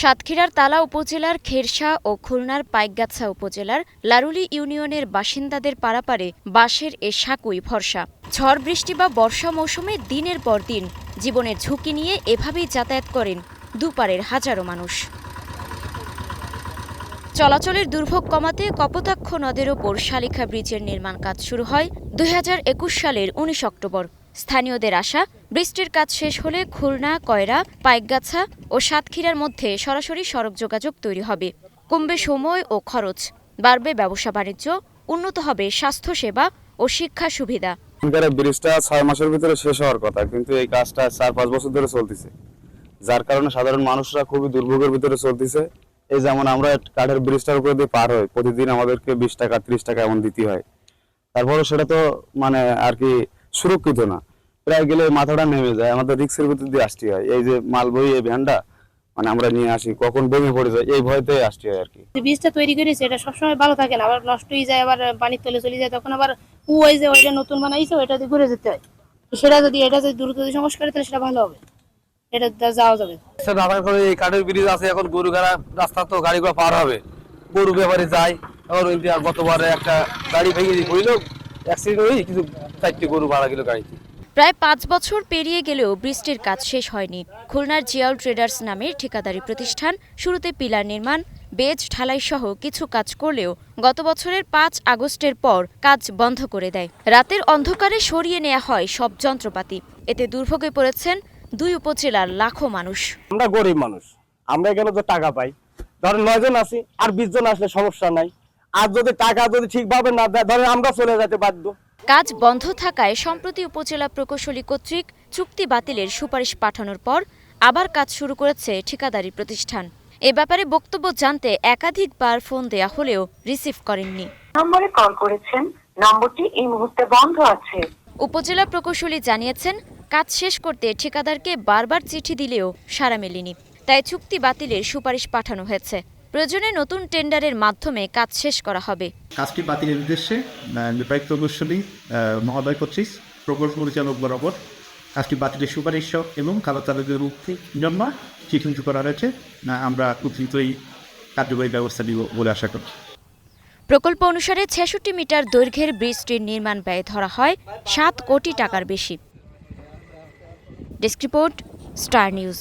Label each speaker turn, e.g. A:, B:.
A: সাতক্ষীরার তালা উপজেলার খেরসা ও খুলনার পাইকগাছা উপজেলার লারুলি ইউনিয়নের বাসিন্দাদের পারাপারে বাঁশের এ সাকুই ভরসা। ঝড় বৃষ্টি বা বর্ষা মৌসুমে দিনের পর দিন জীবনের ঝুঁকি নিয়ে এভাবেই যাতায়াত করেন দুপারের হাজারো মানুষ। চলাচলের দুর্ভোগ কমাতে কপোতাক্ষ নদের ওপর শালিখা ব্রিজের নির্মাণ কাজ শুরু হয় দু হাজার একুশ সালের উনিশ অক্টোবর। স্থানীয়দের আশা, বৃষ্টির কাজ শেষ হলে খুলনা, কয়রা, পাইকগাছা ও সাতক্ষীরার মধ্যে সরাসরি সড়ক যোগাযোগ তৈরি হবে। কমবে সময় ও খরচ, বাড়বে ব্যবসা বাণিজ্য, উন্নত হবে স্বাস্থ্যসেবা ও শিক্ষা সুবিধা।
B: ব্রিজটা ছয় মাসের ভিতরে শেষ হওয়ার কথা, কিন্তু এই কাজটা চার পাঁচ বছর ধরে চলতেছে। যার কারণে সাধারণ মানুষরা খুবই দুর্ভোগের ভিতরে চলতেছে। এই যেমন আমরা কাঠের ব্রিজটার উপরে দিয়ে পার হই, প্রতিদিন আমাদেরকে বিশ টাকা, ত্রিশ টাকা এমন দিতে হয়। তারপরে সেটা তো মানে আর কি সুরক্ষিত না। প্রায় গেলে মাথাটা নেমে যায়। আমাদের রিক্সের ভিতর দিয়ে আসতে হয়। এই যে মালবই এই ভ্যানটা মানে আমরা নিয়ে আসি। কখন ভেঙে পড়ে যায় এই ভয়তে আসতে হয় আর কি
C: বীজটা তৈরি করেছে এটা সবসময় ভালো থাকে না। আবার নষ্ট হয়ে যায় আবার পানির তলে চলে যায় তখন আবার উ ওই যে ওইটা নতুন বানাইছে ওইটা দিয়ে ঘুরে যেতে হয়। সেটা যদি এটা যদি দ্রুত যদি সংস্কার করে তাহলে সেটা ভালো হবে। এটা যাওয়া যাবে।
D: স্যার রাস্তা করে এই কাঠের ব্রিজ আছে এখন গরু গাড়া রাস্তা তো গাড়িগুলো পার হবে। গরু ব্যাপারে যায় এখন গতবারে একটা গাড়ি ভেঙে দিয়ে পড়ল অ্যাক্সিডেন্ট হয়ে কিছু চারটি গরু মারা গেল গাড়িতে।
A: প্রায় পাঁচ বছর পেরিয়ে গেলেও বৃষ্টির কাজ শেষ হয়নি। খুলনার জিয়াউল ট্রেডার্স নামের ঠিকাদারি প্রতিষ্ঠান শুরুতে পিলার নির্মাণ বেজ ঢালাই সহ কিছু কাজ করলেও গত বছরের পাঁচ আগস্টের পর কাজ বন্ধ করে দেয়। রাতের অন্ধকারে সরিয়ে নেওয়া হয় সব যন্ত্রপাতি। এতে দুর্ভোগে পড়েছেন দুই উপজেলার লাখো মানুষ।
E: আমরা গরিব মানুষ। আমরা এখানে তো টাকা পাই ধরেন নয় জন আছি আর বিশ জন আসলে সমস্যা নাই। আর যদি টাকা যদি ঠিকভাবে না দেয় ধরেন আমরা চলে যেতে বাধ্য।
A: কাজ বন্ধ থাকায় সম্প্রতি উপজেলা প্রকৌশলী কর্তৃক চুক্তি বাতিলের সুপারিশ পাঠানোর পর আবার কাজ শুরু করেছে ঠিকাদারি প্রতিষ্ঠান। এ ব্যাপারে বক্তব্য জানতে একাধিকবার ফোন দেয়া হলেও রিসিভ করেননি।
F: নম্বরে কল করেছেন। নম্বরটি এই মুহূর্তে বন্ধ আছে।
A: উপজেলা প্রকৌশলী জানিয়েছেন কাজ শেষ করতে ঠিকাদারকে বারবার চিঠি দিলেও সাড়া মেলেনি। তাই চুক্তি বাতিলের সুপারিশ পাঠানো হয়েছে। প্রয়োজনে নতুন টেন্ডারের মাধ্যমে কাজ শেষ করা হবে।
G: কাজটি বাতিলের উদ্দেশ্যে নির্বাহী প্রকৌশলী মহোদয় কর্তৃক প্রকল্প পরিচালক বরাবর। কাজটি বাতিলের সুপারিশ এবং কালো তালুকের মুক্তি জন্য চিঠি করা হয়েছে। না আমরা খুব শীঘ্রই কার্যকরী ব্যবস্থা নিব বলে আশা করি
A: প্রকল্প অনুসারে ছেষট্টি মিটার দৈর্ঘ্যের ব্রিজটির নির্মাণ ব্যয় ধরা হয় সাত কোটি টাকার বেশি। Desk report star news.